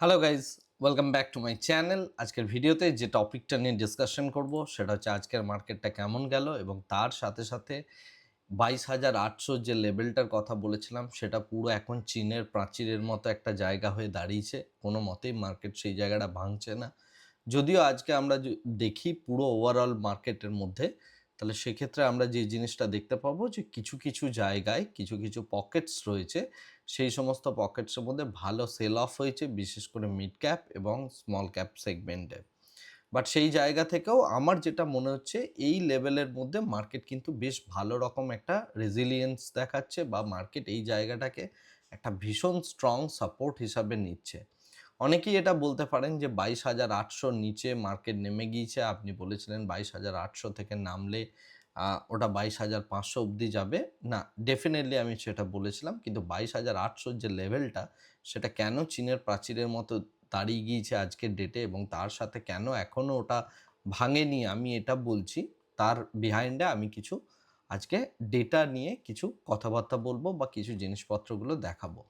Hello guys welcome back to my channel আজকের ভিডিওতে যে টপিকটা নিয়ে ডিসকাশন করব, সেটা হচ্ছে আজকের মার্কেটটা কেমন গেল এবং তার সাথে সাথে বাইশ হাজার আটশো যে লেভেলটার কথা বলেছিলাম, সেটা পুরো এখন চীনের প্রাচীরের মতো একটা জায়গা হয়ে দাঁড়িয়েছে। কোনো মতেই মার্কেট সেই জায়গাটা ভাঙছে না। যদিও আজকে আমরা দেখি পুরো ওভারঅল মার্কেটের মধ্যে তাহলে সেক্ষেত্রে আমরা যে জিনিসটা দেখতে পাবো যে কিছু কিছু জায়গায় কিছু কিছু পকেটস রয়েছে, সেই সমস্ত পকেটসের মধ্যে ভালো সেল অফ হয়েছে, বিশেষ করে মিড ক্যাপ এবং স্মল ক্যাপ সেগমেন্টে বাট সেই জায়গা থেকেও আমার যেটা মনে হচ্ছে, এই লেভেলের মধ্যে মার্কেট কিন্তু বেশ ভালো রকম একটা রেজিলিয়েন্স দেখাচ্ছে বা মার্কেট এই জায়গাটাকে একটা ভীষণ স্ট্রং সাপোর্ট হিসাবে নিচ্ছে। অনেকেই এটা বলতে পারেন যে বাইশ হাজার আটশোর নিচে মার্কেট নেমে গিয়েছে। আপনি বলেছিলেন বাইশ হাজার আটশো থেকে নামলে ওটা বাইশ হাজার পাঁচশো অবধি যাবে। না ডেফিনেটলি আমি সেটা বলেছিলাম, কিন্তু বাইশ হাজার আটশোর যে লেভেলটা সেটা কেন চীনের প্রাচীরের মতো দাঁড়িয়ে গিয়েছে আজকের ডেটে এবং তার সাথে কেন এখনও ওটা ভাঙেনি আমি এটা বলছি। তার বিহাইন্ডে আমি কিছু আজকে ডেটা নিয়ে কিছু কথাবার্তা বলব বা কিছু জিনিসপত্রগুলো দেখাবো।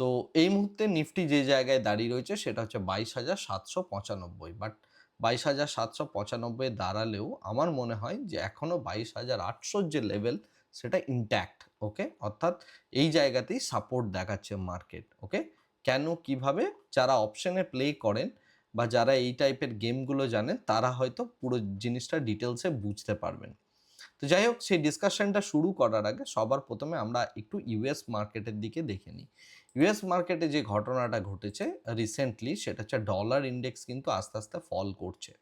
তো এই মুহূর্তে নিফটি যে জায়গায় দাঁড়িয়ে রয়েছে সেটা হচ্ছে বাইশ হাজার সাতশো পঁচানব্বই। বাট বাইশ হাজার সাতশো পঁচানব্বই দাঁড়ালেও আমার মনে হয় যে এখনও বাইশ হাজার আটশোর যে লেভেল সেটা ইনট্যাক্ট ওকে অর্থাৎ এই জায়গাতেই সাপোর্ট দেখাচ্ছে মার্কেট ওকে কেন, কীভাবে? যারা অপশনে প্লে করেন বা যারা এই টাইপের গেমগুলো জানেন, তারা হয়তো পুরো জিনিসটা ডিটেলসে বুঝতে পারবেন। তো যাই হোক, সেই ডিসকাশনটা শুরু করার আগে সবার প্রথমে আমরা একটু ইউএস মার্কেটের দিকে দেখে নিই। ইউএস মার্কেটে যে ঘটনাটা ঘটেছে রিসেন্টলি সেটা হচ্ছে ডলার ইন্ডেক্স কিন্তু আস্তে আস্তে ফল করছে।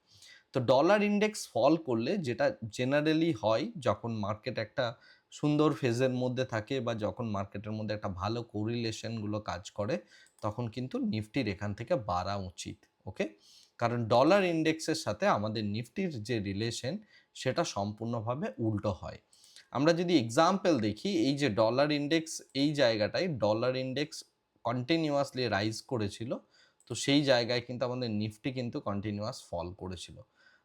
তো ডলার ইন্ডেক্স ফল করলে যেটা জেনারেলি হয় যখন মার্কেট একটা সুন্দর ফেজের মধ্যে থাকে বা যখন মার্কেটের মধ্যে একটা ভালো কোরিলেশনগুলো কাজ করে, তখন কিন্তু নিফটির এখান থেকে বাড়া উচিত ওকে কারণ ডলার ইন্ডেক্সের সাথে আমাদের নিফটির যে রিলেশন সেটা সম্পূর্ণভাবে উল্টো হয়। আমরা যদি এক্সাম্পল দেখি, এই যে ডলার ইন্ডেক্স এই জায়গাটায় ডলার ইন্ডেক্স কন্টিনিউয়াসলি রাইজ করেছিল। তো সেই জায়গায় কিন্তু আমাদের নিফটি কিন্তু কন্টিনিউয়াস ফল করেছিল।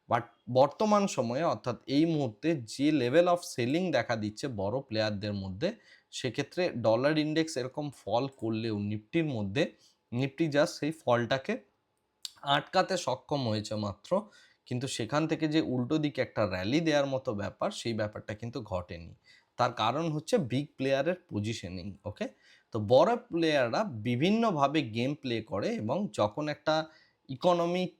বাট বর্তমান সময়ে, অর্থাৎ এই মুহূর্তে যে লেভেল অফ সেলিং দেখা দিচ্ছে বড় প্লেয়ারদের মধ্যে, সেক্ষেত্রে ডলার ইন্ডেক্স এরকম ফল করলেও নিফটির মধ্যে, নিফটি জাস্ট সেই ফলটাকে আটকাতে সক্ষম হয়েছে মাত্র। কিন্তু সেখান থেকে যে উল্টো দিকে একটা র্যালি দেওয়ার মতো ব্যাপার, সেই ব্যাপারটা কিন্তু ঘটেনি। তার কারণ হচ্ছে বিগ প্লেয়ারের পজিশনিং ওকে তো বড় প্লেয়াররা বিভিন্নভাবে গেম প্লে করে এবং যখন একটা ইকোনমিক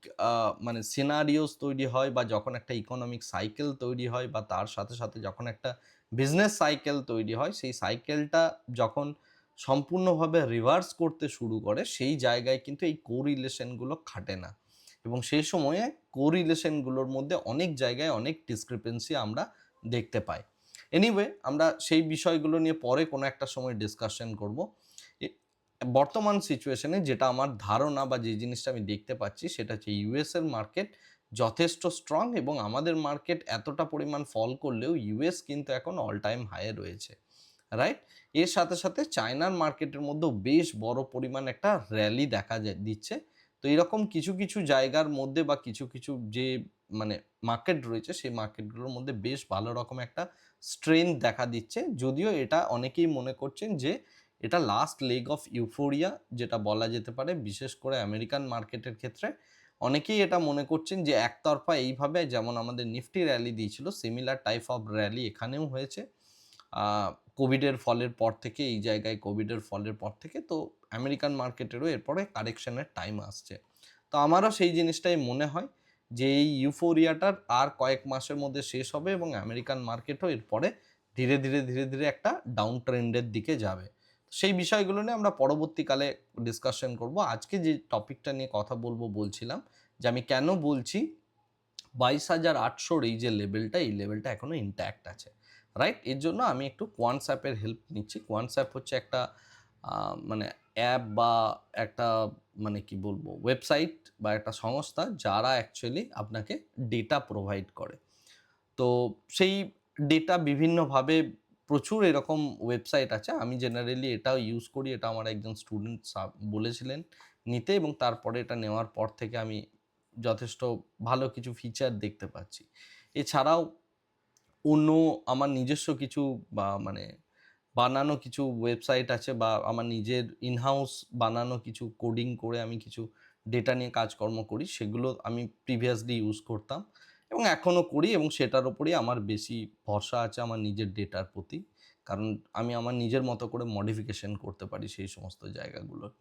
মানে সিনারিওস তৈরি হয় বা যখন একটা ইকোনমিক সাইকেল তৈরি হয় বা তার সাথে সাথে যখন একটা বিজনেস সাইকেল তৈরি হয়, সেই সাইকেলটা যখন সম্পূর্ণভাবে রিভার্স করতে শুরু করে, সেই জায়গায় কিন্তু এই কোরিলেশনগুলো খাটে না। এবং সেই সময়ে কোরিলেশনগুলোর মধ্যে অনেক জায়গায় অনেক ডিসক্রিপেন্সি আমরা দেখতে পাই। এনিওয়ে আমরা সেই বিষয়গুলো নিয়ে পরে কোনো একটা সময় ডিসকাশন করব। বর্তমান সিচুয়েশনে যেটা আমার ধারণা বা যে জিনিসটা আমি দেখতে পাচ্ছি সেটা হচ্ছে ইউএস এর মার্কেট যথেষ্ট স্ট্রং এবং আমাদের মার্কেট এতটা পরিমাণ ফল করলেও ইউএস কিন্তু এখন অল টাইম হাইয়ে রয়েছে রাইট এর সাথে সাথে চায়নার মার্কেটের মধ্যেও বেশ বড় পরিমাণ একটা র্যালি দেখা দিচ্ছে। তো এরকম কিছু কিছু জায়গার মধ্যে বা কিছু কিছু যে মানে মার্কেট রয়েছে, সেই মার্কেটগুলোর মধ্যে বেশ ভালো রকম একটা স্ট্রেংথ দেখা দিচ্ছে। যদিও এটা অনেকেই মনে করছেন যে এটা লাস্ট লেগ অফ ইউফোরিয়া যেটা বলা যেতে পারে, বিশেষ করে আমেরিকান মার্কেটের ক্ষেত্রে। অনেকেই এটা মনে করছেন যে একতরফা এইভাবে যেমন আমাদের নিফটি র্যালি দিয়েছিল সিমিলার টাইপ অফ র্যালি এখানেও হয়েছে। কোভিডের ফলের পর থেকে, এই জায়গায় কোভিডের ফলের পর থেকে, তো আমেরিকান মার্কেটেরও এরপরে কারেকশনের টাইম আসছে। তো আমারও সেই জিনিসটাই মনে হয় যে এই ইউফোরিয়াটার আর কয়েক মাসের মধ্যে শেষ হবে এবং আমেরিকান মার্কেটও এরপরে ধীরে ধীরে ধীরে ধীরে একটা ডাউন ট্রেন্ডের দিকে যাবে। সেই বিষয়গুলো নিয়ে আমরা পরবর্তীকালে ডিসকাশন করব। আজকে যে টপিকটা নিয়ে কথা বলব বলছিলাম যে আমি কেন বলছি বাইশ হাজার আটশোর এই যে লেভেলটা এই লেভেলটা এখনও ইনট্যাক্ট আছে রাইট এর জন্য আমি একটু কোয়ান্স অ্যাপের হেল্প নিচ্ছি। কোয়ান্স অ্যাপ হচ্ছে একটা মানে অ্যাপ বা একটা মানে কি বলব, ওয়েবসাইট বা একটা সংস্থা যারা অ্যাকচুয়ালি আপনাকে ডেটা প্রোভাইড করে। তো সেই ডেটা বিভিন্নভাবে প্রচুর এরকম ওয়েবসাইট আছে। আমি জেনারেলি এটাও ইউজ করি, এটা আমার একজন স্টুডেন্ট বলেছিলেন নিতে এবং তারপরে এটা নেওয়ার পর থেকে আমি যথেষ্ট ভালো কিছু ফিচার দেখতে পাচ্ছি। এছাড়াও অন্য আমার নিজস্ব কিছু বা মানে বানানো কিছু ওয়েবসাইট আছে বা আমার নিজের ইনহাউস বানানো কিছু কোডিং করে আমি কিছু ডেটা নিয়ে কাজকর্ম করি, সেগুলো আমি প্রিভিয়াসলি ইউজ করতাম এবং এখনও করি এবং সেটার ওপরেই আমার বেশি ভরসা আছে আমার নিজের ডেটার প্রতি। কারণ আমি আমার নিজের মতো করে মডিফিকেশন করতে পারি সেই সমস্ত জায়গাগুলোর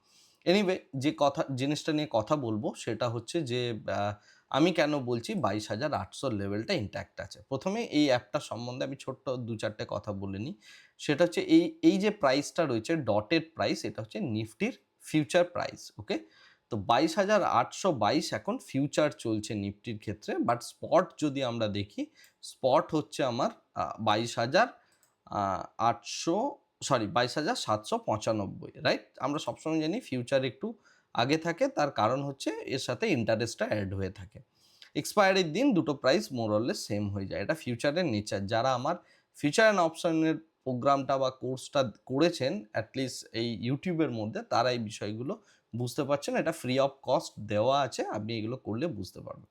এনিওয়ে যে কথা, জিনিসটা নিয়ে কথা বলব সেটা হচ্ছে যে আমি কেন বলছি বাইশ হাজার আটশোর লেভেলটা ইন্ট্যাক্ট আছে। প্রথমে এই অ্যাপটা সম্বন্ধে আমি ছোট্ট দু চারটে কথা বলে নিই। সেটা হচ্ছে এই এই যে প্রাইসটা রয়েছে ডটেড প্রাইস এটা হচ্ছে নিফটির ফিউচার প্রাইস ওকে তো বাইশ হাজার আটশো বাইশ এখন ফিউচার চলছে নিফটির ক্ষেত্রে বাট স্পট যদি আমরা দেখি স্পট হচ্ছে আমার বাইশ হাজার আটশো সরি, বাইশ হাজার সাতশো পঁচানব্বই রাইট আমরা সবসময় জানি ফিউচার একটু আগে থাকে, তার কারণ হচ্ছে এর সাথে ইন্টারেস্টটা অ্যাড হয়ে থাকে। এক্সপায়ারির দিন দুটো প্রাইস মোরলেস সেম হয়ে যায়, এটা ফিউচারের নেচার যারা আমার ফিউচার অ্যান্ড অপশনের প্রোগ্রামটা বা কোর্সটা করেছেন অ্যাটলিস্ট এই ইউটিউবের মধ্যে, তারা এই বিষয়গুলো বুঝতে পারছেন। এটা ফ্রি অফ কস্ট দেওয়া আছে, আপনি এগুলো করলে বুঝতে পারবেন।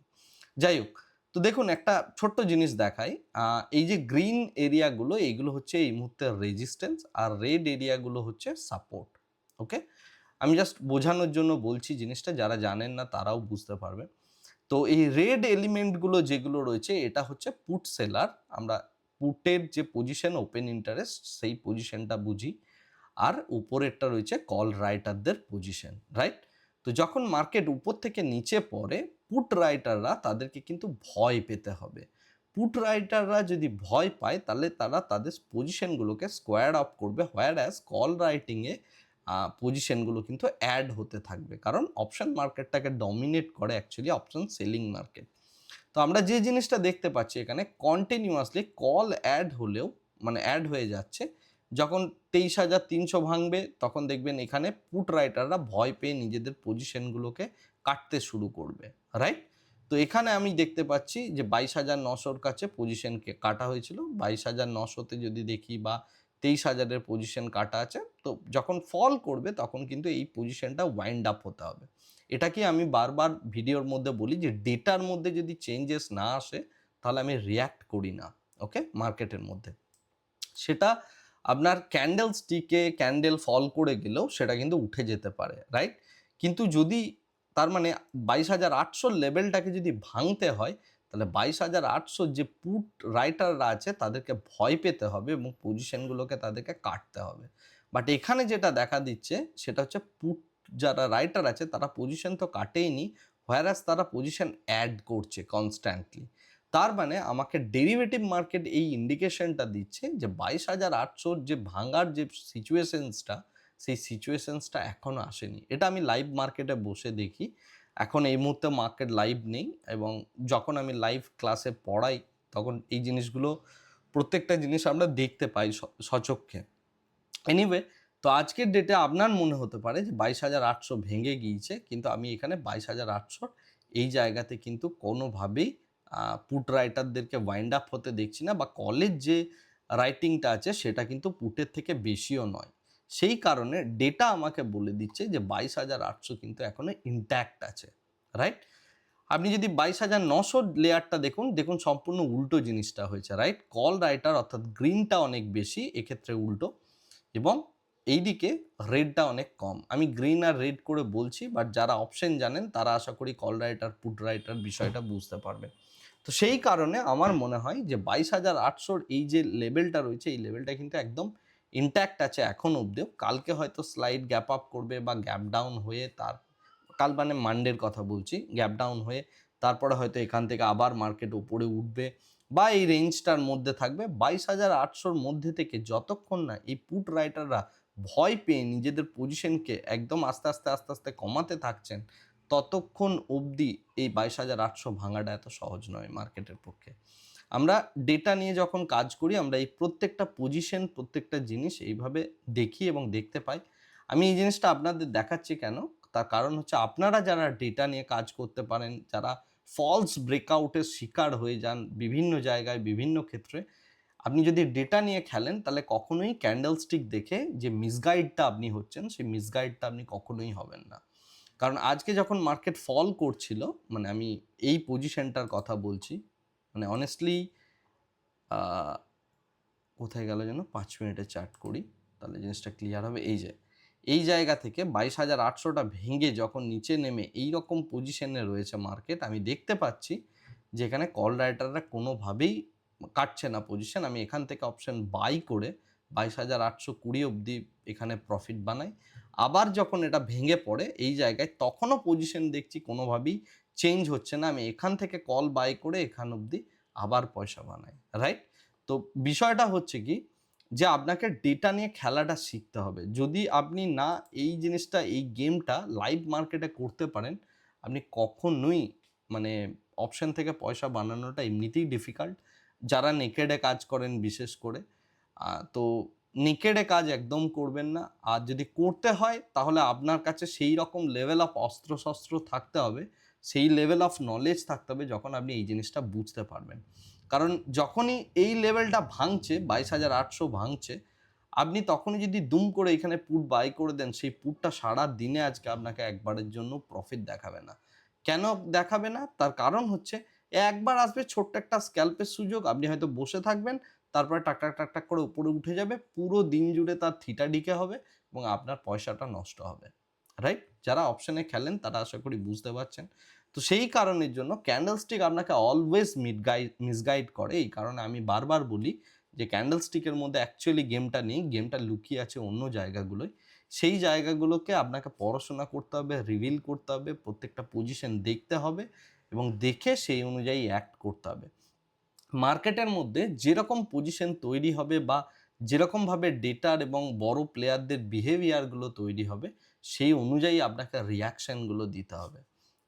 যাই হোক তো দেখুন, একটা ছোট্ট জিনিস দেখাই। এই যে গ্রিন এরিয়াগুলো এইগুলো হচ্ছে এই মুহূর্তে রেজিস্ট্যান্স আর রেড এরিয়াগুলো হচ্ছে সাপোর্ট ওকে আমি জাস্ট বোঝানোর জন্য বলছি জিনিসটা, যারা জানেন না তারাও বুঝতে পারবেন। তো এই রেড এলিমেন্টগুলো যেগুলো রয়েছে, এটা হচ্ছে পুট সেলার আমরা পুটের যে পজিশন ওপেন ইন্টারেস্ট সেই পজিশনটা বুঝি। আর উপরেরটা রয়েছে কল রাইটারদের পজিশন রাইট তো যখন মার্কেট উপর থেকে নিচে পড়ে পুট রাইটাররা তাদেরকে কিন্তু ভয় পেতে হবে। পুট রাইটাররা যদি ভয় পায়, তাহলে তারা তাদের পজিশনগুলোকে স্কোয়ার আপ করবে হোয়ার অ্যাজ কল রাইটিংয়ে পজিশনগুলো কিন্তু অ্যাড হতে থাকবে। কারণ অপশন মার্কেটটাকে ডমিনেট করে অ্যাকচুয়ালি অপশন সেলিং মার্কেট তো আমরা যে জিনিসটা দেখতে পাচ্ছি এখানে কন্টিনিউয়াসলি কল অ্যাড হলেও মানে অ্যাড হয়ে যাচ্ছে, যখন তেইশ হাজার তিনশো ভাঙবে, তখন দেখবেন এখানে পুট রাইটাররা ভয় পেয়ে নিজেদের পজিশনগুলোকে কাটতে শুরু করবে। রাইট তো এখানে আমি দেখতে পাচ্ছি যে বাইশ হাজার নশোর কাছে পজিশনকে কাটা হয়েছিল। বাইশ হাজার নশোতে যদি দেখি বা তেইশ হাজারের পজিশন কাটা আছে, তো যখন ফল করবে তখন কিন্তু এই পজিশনটা ওয়াইন্ড আপ হতে হবে। এটা কি আমি বারবার ভিডিওর মধ্যে বলি যে ডেটার মধ্যে যদি চেঞ্জেস না আসে, তাহলে আমি রিয়্যাক্ট করি না ওকে মার্কেটের মধ্যে। সেটা আপনার ক্যান্ডেল স্টিকে ক্যান্ডেল ফল করে গেলেও সেটা কিন্তু উঠে যেতে পারে রাইট কিন্তু যদি তার মানে বাইশ হাজার আটশোর লেভেলটাকে যদি ভাঙতে হয়, তাহলে বাইশ হাজার আটশোর যে পুট রাইটাররা আছে তাদেরকে ভয় পেতে হবে এবং পজিশনগুলোকে তাদেরকে কাটতে হবে। বাট এখানে যেটা দেখা দিচ্ছে, সেটা হচ্ছে পুট যারা রাইটার আছে তারা পজিশন তো কাটেইনি হোয়ারাস তারা পজিশন অ্যাড করছে কনস্ট্যান্টলি তার মানে আমাকে ডেরিভেটিভ মার্কেট এই ইন্ডিকেশনটা দিচ্ছে যে বাইশ হাজার আটশোর যে ভাঙার যে সিচুয়েশনসটা সেই সিচুয়েশনসটা এখনও আসেনি। এটা আমি লাইভ মার্কেটে বসে দেখি। এখন এই মুহূর্তে মার্কেট লাইভ নেই এবং যখন আমি লাইভ ক্লাসে পড়াই, তখন এই জিনিসগুলো প্রত্যেকটা জিনিস আমরা দেখতে পাই সচক্ষে। এনিওয়ে তো আজকের ডেটে আপনার মনে হতে পারে যে বাইশ হাজার আটশো ভেঙে গিয়েছে, কিন্তু আমি এখানে বাইশ হাজার আটশোর এই জায়গাতে কিন্তু কোনোভাবেই পুট রাইটারদেরকে ওয়াইন্ড আপ হতে দেখছি না বা কলেজ যে রাইটিংটা আছে, সেটা কিন্তু পুটের থেকে বেশিও নয়। সেই কারণে ডেটা আমাকে বলে দিচ্ছে যে বাইশ হাজার আটশো কিন্তু এখনও ইন্ট্যাক্ট আছে রাইট আপনি যদি বাইশ হাজার নশো লেয়ারটা দেখুন দেখুন সম্পূর্ণ উল্টো জিনিসটা হয়েছে রাইট কল রাইটার অর্থাৎ গ্রিনটা অনেক বেশি, এক্ষেত্রে উল্টো। এবং এইদিকে রেডটা অনেক কম। আমি গ্রিন আর রেড করে বলছি বাট যারা অপশন জানেন, তারা আশা করি কল রাইটার পুট রাইটার বিষয়টা বুঝতে পারবে। তো সেই কারণে আমার মনে হয় যে বাইশ হাজার আটশোর এই যে লেভেলটা রয়েছে, এই লেভেলটা কিন্তু একদম ইন্ট্যাক্ট আছে এখন অবধিও। কালকে হয়তো স্লাইড গ্যাপ আপ করবে বা গ্যাপ ডাউন হয়ে তার কাল মানে মানডের কথা বলছি গ্যাপ ডাউন হয়ে তারপরে হয়তো এখান থেকে আবার মার্কেট উপরে উঠবে বা এই রেঞ্জটার মধ্যে থাকবে। বাইশ হাজার আটশোর মধ্যে থেকে যতক্ষণ না এই পুট রাইটাররা ভয় পেয়ে নিজেদের পজিশনকে একদম আস্তে আস্তে আস্তে আস্তে কমাতে থাকছেন, ততক্ষণ অবধি এই বাইশ হাজার আটশো ভাঙাটা এত সহজ নয় মার্কেটের পক্ষে। আমরা ডেটা নিয়ে যখন কাজ করি, আমরা এই প্রত্যেকটা পজিশন প্রত্যেকটা জিনিস এইভাবে দেখি এবং দেখতে পাই। আমি এই জিনিসটা আপনাদের দেখাচ্ছি কেন? তার কারণ হচ্ছে আপনারা যারা ডেটা নিয়ে কাজ করতে পারেন, যারা ফলস ব্রেকআউটের শিকার হয়ে যান বিভিন্ন জায়গায়, বিভিন্ন ক্ষেত্রে, আপনি যদি ডেটা নিয়ে খেলেন, তাহলে কখনোই ক্যান্ডেল স্টিক দেখে যে মিসগাইডটা আপনি হচ্ছেন, সেই মিসগাইডটা আপনি কখনোই হবেন না। কারণ আজকে যখন মার্কেট ফল করছিল মানে আমি এই পজিশনটার কথা বলছি মানে অনেস্টলি কোথায় গেল যেন? পাঁচ মিনিটে চার্ট করি, তাহলে জিনিসটা ক্লিয়ার হবে। এই যে, এই জায়গা থেকে বাইশ হাজার আটশোটা ভেঙে যখন নিচে নেমে এই রকম পজিশনে রয়েছে মার্কেট আমি দেখতে পাচ্ছি যেখানে কল রাইটাররা কোনোভাবেই কাটছে না পজিশন আমি এখান থেকে অপশন বাই করে বাইশ হাজার আটশো কুড়ি অবধি এখানে প্রফিট বানাই। আবার যখন এটা ভেঙে পড়ে এই জায়গায়, তখনও পজিশন দেখছি কোনোভাবেই চেঞ্জ হচ্ছে না। আমি এখান থেকে কল বাই করে এখান অবধি আবার পয়সা বানাই রাইট তো বিষয়টা হচ্ছে কি যে আপনাকে ডেটা নিয়ে খেলাটা শিখতে হবে। যদি আপনি না এই জিনিসটা, এই গেমটা লাইভ মার্কেটে করতে পারেন, আপনি কখনোই মানে অপশন থেকে পয়সা বানানোটা এমনিতেই ডিফিকাল্ট যারা নেকেডে কাজ করেন বিশেষ করে তো নেকেডে কাজ একদম করবেন না। আর যদি করতে হয়, তাহলে আপনার কাছে সেই রকম লেভেল অফ অস্ত্র শস্ত্র থাকতে হবে সেই লেভেল অফ নলেজ থাকতে হবে যখন আপনি এই জিনিসটা বুঝতে পারবেন। কারণ যখনই এই লেভেলটা ভাঙছে, বাইশ হাজার আটশো ভাঙছে, আপনি তখনই যদি দুম করে এখানে পুট বাই করে দেন, সেই পুটটা সারা দিনে আজকে আপনাকে একবারের জন্য প্রফিট দেখাবে না। কেন দেখাবে না? তার কারণ হচ্ছে, একবার আসবে ছোট্ট একটা স্ক্যাল্পের সুযোগ, আপনি হয়তো বসে থাকবেন, তারপরে টাক টাক টাক টাক করে উপরে উঠে যাবে, পুরো দিন জুড়ে তার থিটা ডিকে হবে এবং আপনার পয়সাটা নষ্ট হবে। রাইট যারা অপশনে খেলেন, তারা আশা করি বুঝতে পারছেন। তো সেই কারণের জন্য ক্যান্ডেলস্টিক আপনাকে অলওয়েজ মিড গাইড মিসগাইড করে। এই কারণে আমি বারবার বলি যে ক্যান্ডেলস্টিকের মধ্যে অ্যাকচুয়ালি গেমটা নেই গেমটা লুকিয়ে আছে অন্য জায়গাগুলোয়। সেই জায়গাগুলোকে আপনাকে পড়াশোনা করতে হবে রিভিল করতে হবে, প্রত্যেকটা পজিশন দেখতে হবে এবং দেখে সেই অনুযায়ী অ্যাক্ট করতে হবে। মার্কেটের মধ্যে যেরকম পজিশন তৈরি হবে বা যেরকমভাবে ডেটার এবং বড় প্লেয়ারদের বিহেভিয়ারগুলো তৈরি হবে, সেই অনুযায়ী আপনাকে রিয়াকশানগুলো দিতে হবে।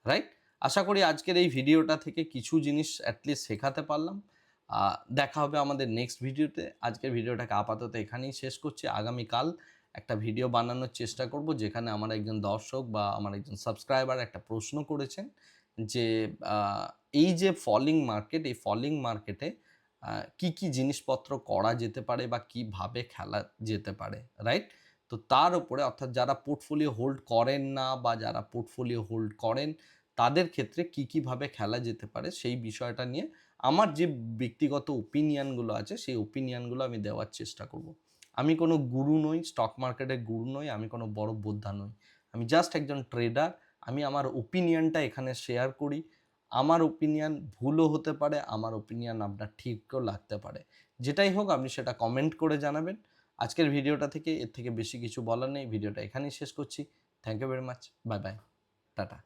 রাইট আশা করি আজকের এই ভিডিওটা থেকে কিছু জিনিস অ্যাটলিস্ট শেখাতে পারলাম। দেখা হবে আমাদের নেক্সট ভিডিওতে। আজকের ভিডিওটাকে আপাতত এখানেই শেষ করছি। আগামীকাল একটা ভিডিও বানানোর চেষ্টা করব যেখানে আমার একজন দর্শক বা আমার একজন সাবস্ক্রাইবার একটা প্রশ্ন করেছেন যে এই যে ফলিং মার্কেট এই ফলিং মার্কেটে কি কি জিনিসপত্র করা যেতে পারে বা কীভাবে খেলা যেতে পারে রাইট তো তার উপরে অর্থাৎ যারা পোর্টফোলিও হোল্ড করেন না বা যারা পোর্টফোলিও হোল্ড করেন তাদের ক্ষেত্রে কি, কীভাবে খেলা যেতে পারে সেই বিষয়টা নিয়ে আমার যে ব্যক্তিগত ওপিনিয়নগুলো আছে সেই ওপিনিয়নগুলো আমি দেওয়ার চেষ্টা করব। আমি কোনো গুরু নই স্টক মার্কেটের গুরু নই, আমি কোনো বড় বোদ্ধা নই। আমি জাস্ট একজন ট্রেডার আমি আমার ওপিনিয়নটা এখানে শেয়ার করি। আমার ওপিনিয়ন ভুলও হতে পারে, আমার ওপিনিয়ন আপনার ঠিকও লাগতে পারে। যেটাই হোক, আপনি সেটা কমেন্ট করে জানাবেন। আজকের ভিডিওটা থেকে এর থেকে বেশি কিছু বলার নেই। ভিডিওটা এখানেই শেষ করছি। Thank you very much bye bye tata